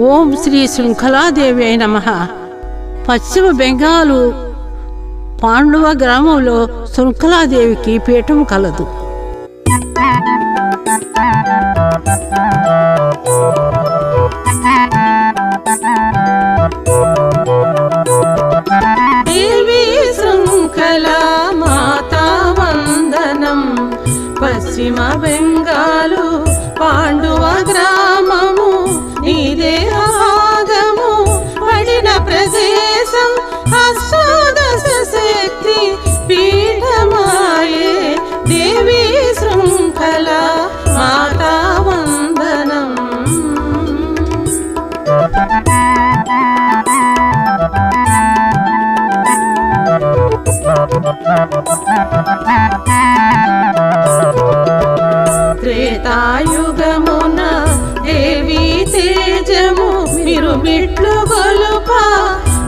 ఓం శ్రీ శృంఖలాదేవి అయిన పశ్చిమ బెంగాలు పాండవ గ్రామంలో శృంఖలాదేవికి పీఠం కలదు. దేవి శృంఖల మాతా వందనం. పశ్చిమ బెంగాల్ త్రేతాయుగమున దేవి తేజము మీరు మిట్లు గొలుప.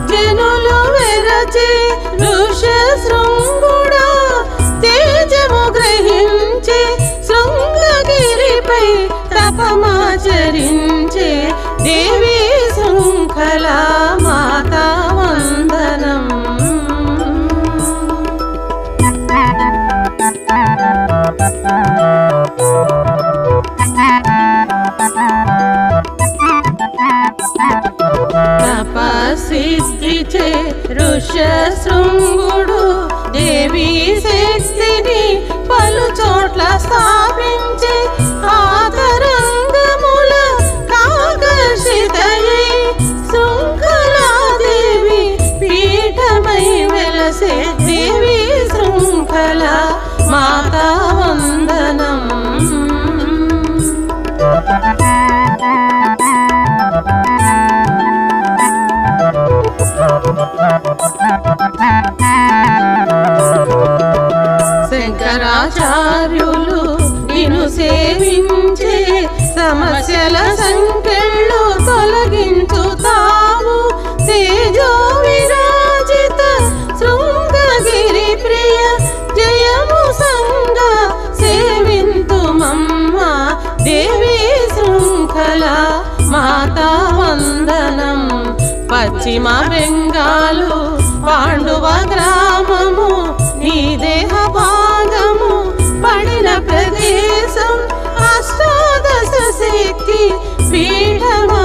జనులు వెరచే ఋష శృంగుడా తేజము గ్రహించే శృంగగిరిపై తపమాచరించే దేవి తపసిద్ధిచే ఋష దేవి శక్తిని పలు చోట్ల స్థాపించి ఆతరంగముల కాకర్షితయై శృంఖలాదేవి పీఠమై వెలసే దేవి శృంఖల మాతా సమస్యల సంకెళ్ళు తొలగించుతావు. తేజో విరాజిత శృంగగిరి ప్రియ జయము సంగ సేవింతు మమ్మ దేవి శృంఖల మాతా వందనం. పశ్చిమ బెంగాలు పాండువ பக்தி பீடமா